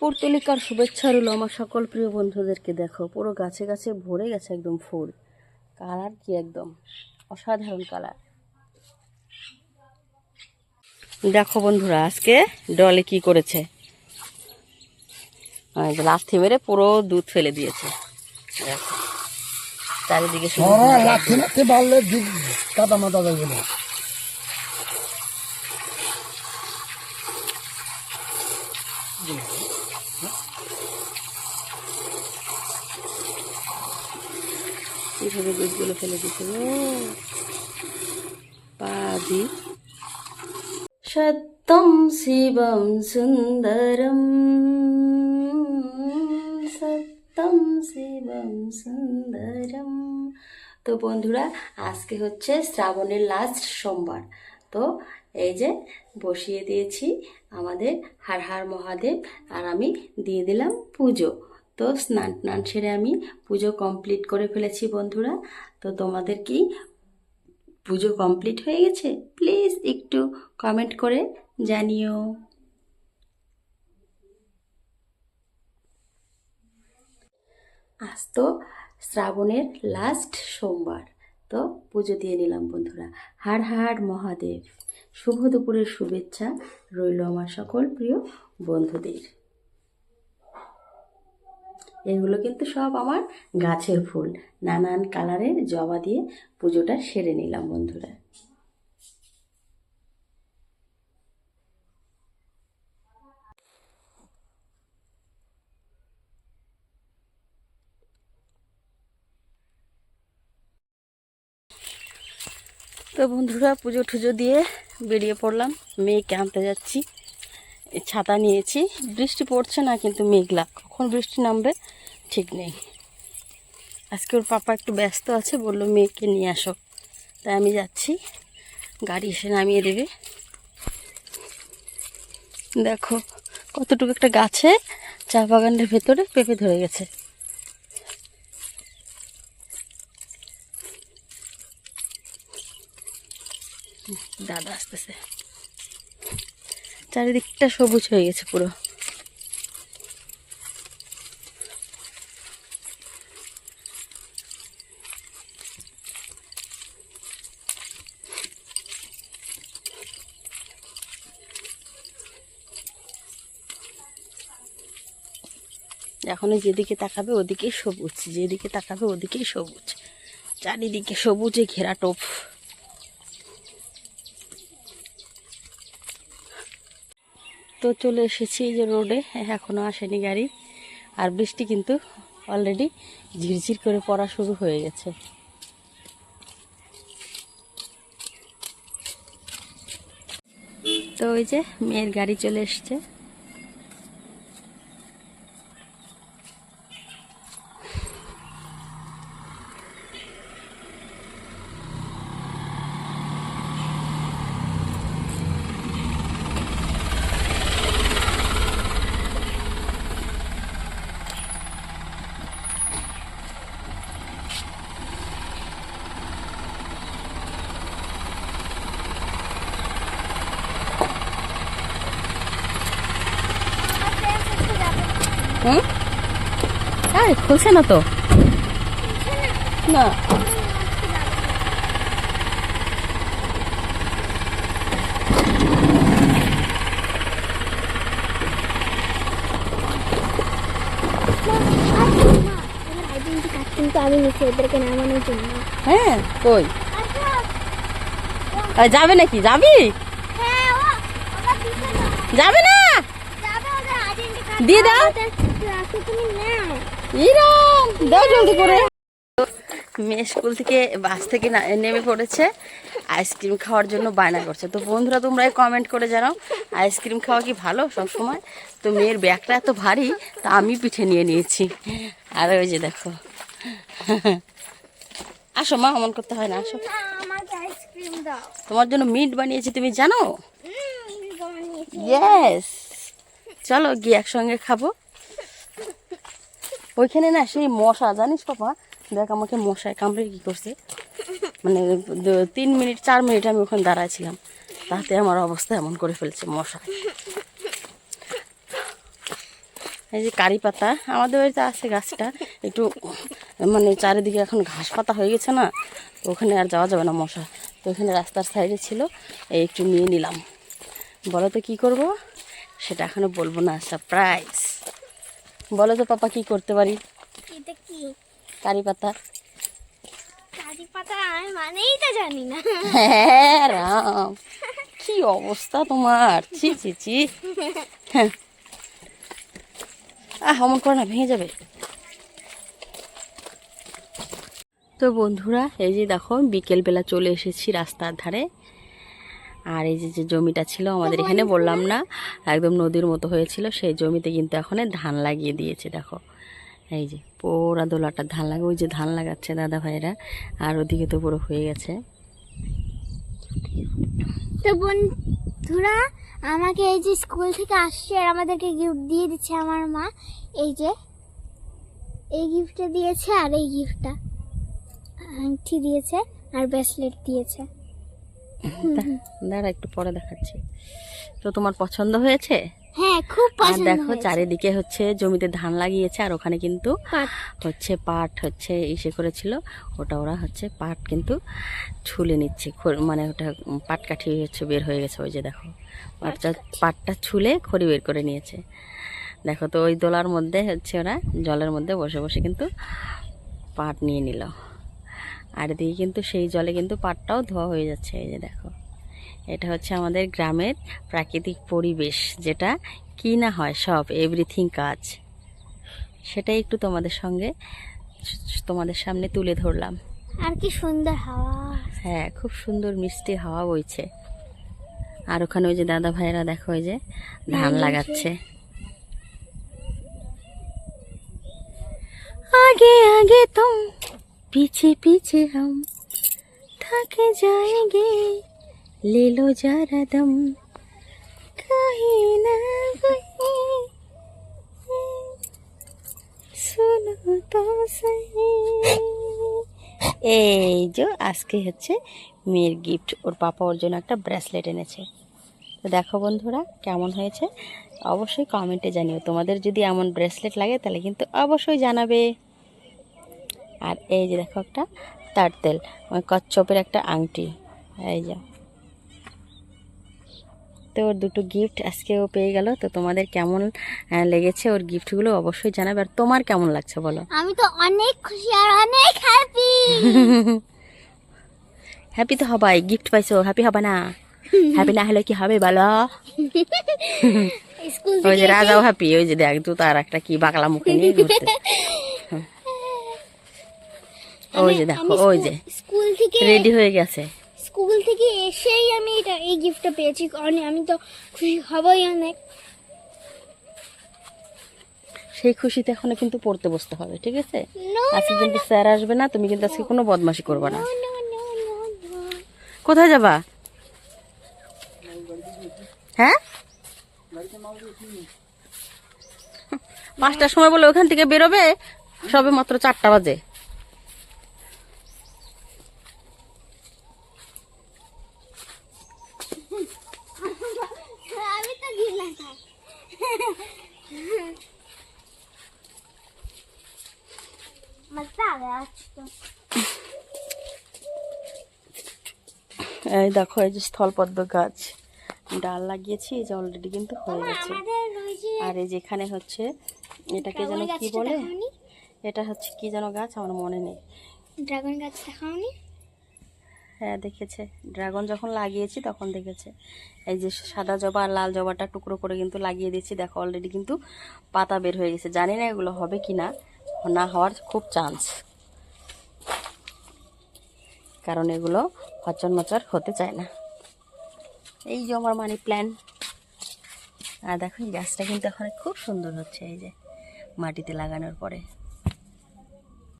পুর্তলিকার শুভেচ্ছা রইল আমার সকল প্রিয় বন্ধুদেরকে। দেখো পুরো গাছে গাছে ভরে গেছে একদম ফুল। কালার কি একদম? অসাধারণ কালার। দেখো বন্ধুরা আজকে ডলে কি করেছে? লাথি মেরে পুরো দুধ ফেলে দিয়েছে। দেখো চারিদিকে কাদা মাদা যাবে না। কীভাবে দুধগুলো ফেলে ও পাদি সত্যম শিবম সুন্দরম। সত্যম শিবম সুন্দরম। তো বন্ধুরা, আজকে হচ্ছে শ্রাবণের লাস্ট সোমবার। তো এই যে বসিয়ে দিয়েছি আমাদের হার হার মহাদেব আর আমি দিয়ে দিলাম পুজো। তো স্নান টান সেরে আমি পুজো কমপ্লিট করে ফেলেছি বন্ধুরা। তো তোমাদের কি পুজো কমপ্লিট হয়ে গেছে? প্লিজ একটু কমেন্ট করে জানিও। আজ তো শ্রাবণের লাস্ট সোমবার। তো পুজো দিয়ে নিলাম বন্ধুরা। হার হার মহাদেব। শুভ দুপুরের শুভেচ্ছা রইল আমার সকল প্রিয় বন্ধুদের। এগুলো কিন্তু সব আমার গাছের ফুল। নানান কালারের জবা দিয়ে পুজোটা সেরে নিলাম বন্ধুরা। তো বন্ধুরা পুজো টুজো দিয়ে বেরিয়ে পড়লাম। মেয়েকে আনতে যাচ্ছি। ছাতা নিয়েছি। বৃষ্টি পড়ছে না, কিন্তু মেঘলা। কখন বৃষ্টি নামবে, ঠিক নেই। আজকে ওর পাপা একটু ব্যস্ত আছে, বলল মেয়েকে নিয়ে আসো। তাই আমি যাচ্ছি। গাড়ি এসে নামিয়ে দেবে। দেখো, কতটুকু একটা গাছে চা বাগানের ভেতরে পেঁপে ধরে গেছে। দাদা আসতেছে। চারিদিকটা সবুজ হয়ে গেছে পুরো। এখন যেদিকে তাকাবে ওদিকেই সবুজ, যেদিকে তাকাবে ওদিকেই সবুজ, চারিদিকে সবুজে ঘেরা টোপ তো চলে এসেছি যে রোডে এখনও আসেনি গাড়ি। আর বৃষ্টি কিন্তু অলরেডি ঝিরঝির করে পড়া শুরু হয়ে গেছে। তো ওই যে মেয়ের গাড়ি চলে এসছে। এই খুলছে না তো। না। কিন্তু আমি নিচে ওদেরকে নামানোর জন্য হ্যাঁ কই যাবে নাকি যাবি যাবে না দিয়ে দাও। তুমি নাও ইরাম দাও জলদি করে। মেয়ে স্কুল থেকে বাস থেকে নেমে পড়েছে। আইসক্রিম খাওয়ার জন্য বায়না করছে। তো বন্ধুরা তোমরা কমেন্ট করে জানাও আইসক্রিম খাওয়া কি ভালো সব সময় তো মেয়ের ব্যাগটা এত ভারী তা আমি পিঠে নিয়ে নিয়েছি। আর ওই যে দেখো। আসো মা অমন করতে হয় না আসো। তোমার জন্য মিট বানিয়েছি তুমি জানো? ইয়েস চলো গিয়ে একসঙ্গে খাব। ওইখানে না সেই মশা, জানিস পাপা? দেখ আমাকে মশায় কামড়ে কি করছে। মানে তিন মিনিট, চার মিনিট আমি ওখানে দাঁড়াইছিলাম। তাতে আমার অবস্থা এমন করে ফেলছে মশা এই যে কারি পাতা, আমাদের বাড়িতে আছে গাছটা। একটু মানে চারিদিকে এখন ঘাস পাতা হয়ে গেছে না ওখানে আর যাওয়া যাবে না মশা। তো ওখানে রাস্তার সাইডে ছিল, এই একটু নিয়ে নিলাম। বলো তো কী করব? সেটা এখনও বলব না সারপ্রাইজ বলো তো পাপা কি করতে পারি? এটা কি? কারি পাতা। কারি পাতা আমি মানেই তো জানি না। হ্যাঁ রাম। কি অবস্থা তোমার? ছি ছি ছি। আহ অমন করে না ভেঙে যাবে। তো বন্ধুরা এই যে দেখো বিকেলবেলা চলে এসেছি রাস্তার ধারে। আর এই যে জমিটা ছিল আমাদের এখানে বললাম না একদম নদীর মতো হয়েছিল সেই জমিতে কিন্তু এখন ধান লাগিয়ে দিয়েছে দেখো। এই যে পোড়া দোলাটা ধান লাগা ওই যে ধান লাগাচ্ছে দাদা ভাইরা আর ওদিকে তো পুরো হয়ে গেছে। তো বন্ধুরা আমাকে এই যে স্কুল থেকে আসছে আর আমাদেরকে গিফট দিয়ে দিচ্ছে আমার মা। এই যে এই গিফটটা দিয়েছে আর এই গিফটটা আংটি দিয়েছে আর ব্রেসলেট দিয়েছে। দাঁড়া একটু পরে দেখাচ্ছি। তো তোমার পছন্দ হয়েছে? হ্যাঁ খুব পছন্দ দেখো চারিদিকে হচ্ছে জমিতে ধান লাগিয়েছে আর ওখানে কিন্তু হচ্ছে পাট হচ্ছে ইসে করেছিল। ওটা ওরা হচ্ছে পাট কিন্তু ছুলে নিচ্ছে মানে ওটা পাট কাঠি হচ্ছে বের হয়ে গেছে ওই যে দেখো। পাটটা পাটটা ছুলে খড়ি বের করে নিয়েছে। দেখো তো ওই দোলার মধ্যে হচ্ছে ওরা জলের মধ্যে বসে বসে কিন্তু পাট নিয়ে নিল। আর দিয়ে কিন্তু সেই জলে কিন্তু পাটটাও ধোয়া হয়ে যাচ্ছে এই যে দেখো। এটা হচ্ছে আমাদের গ্রামের প্রাকৃতিক পরিবেশ যেটা কি না হয় সব এভরিথিং কাজ। সেটাই একটু তোমাদের সঙ্গে তোমাদের সামনে তুলে ধরলাম। আর কি সুন্দর হাওয়া। হ্যাঁ খুব সুন্দর মিষ্টি হাওয়া বইছে। আর ওখানে ওই যে দাদা ভাইরা দেখো ওই যে ধান লাগাচ্ছে। আগে আগে তুম पीछे पीछे हम थके जाएंगे ले लो जरा दम कहीं ना कहीं सुनो तो सही এই যে আজকে হচ্ছে মেয়ের গিফট ওর পাপা ওর জন্য একটা ব্রেসলেট এনেছে তো দেখো বন্ধুরা কেমন হয়েছে অবশ্যই কমেন্টে জানিও তোমাদের যদি এমন ব্রেসলেট লাগে তাহলে কিন্তু অবশ্যই জানাবে আর এই যে দেখো একটা তার তেল মানে কচ্ছপের একটা আংটি। এই যা। তো ওর দুটো গিফট আজকে ও পেয়ে গেল। তো তোমাদের কেমন লেগেছে ওর গিফটগুলো অবশ্যই জানাবে। আর তোমার কেমন লাগছে বলো? আমি তো অনেক খুশি আর অনেক হ্যাপি হ্যাপি তো হবাই গিফট পাইছো হ্যাপি হবে না? হ্যাপি না হলে কি হবে বলো? স্কুল ওই যে রাজাও হ্যাপি ওই যে দেখ তো তার একটা কি বাকলা মুখে নিয়ে ঘুরতে। ওই যে দেখো ওই যে স্কুল থেকে রেডি হয়ে গেছে। স্কুল থেকে এসেই আমি এটা এই গিফটটা পেয়েছি আমি তো খুশি হবই অনেক। সেই খুশিতে এখনও কিন্তু পড়তে বসতে হবে ঠিক আছে? আজকে কিন্তু স্যার আসবে না তুমি কিন্তু আজকে কোনো বদমাশি করবে না. কোথায় যাবা? হ্যাঁ? পাঁচটার সময় বলে ওখান থেকে বেরোবে? সবে মাত্র চারটা বাজে। এই দেখো এই যে স্থলপদ্ম গাছ। ডাল লাগিয়েছি এই যে অলরেডি কিন্তু হয়ে গেছে। আর এই যেখানে হচ্ছে এটাকে যেন কি বলে? এটা হচ্ছে কি যেন গাছ? আমার মনে নেই। ড্রাগন গাছ দেখাওনি? হ্যাঁ দেখেছে। ড্রাগন যখন লাগিয়েছি তখন দেখেছে। এই যে সাদা জবা আর লাল জবাটা টুকরো করে কিন্তু লাগিয়ে দিয়েছি। দেখো অলরেডি কিন্তু পাতা বের হয়ে গেছে। জানি না এগুলো হবে কি না না হওয়ার খুব চান্স কারণ এগুলো হচর মচর হতে চায় না। এই যে আমার মানি প্ল্যান আর দেখো, এই গাছটা কিন্তু এখন খুব সুন্দর হচ্ছে, এই যে মাটিতে লাগানোর পরে।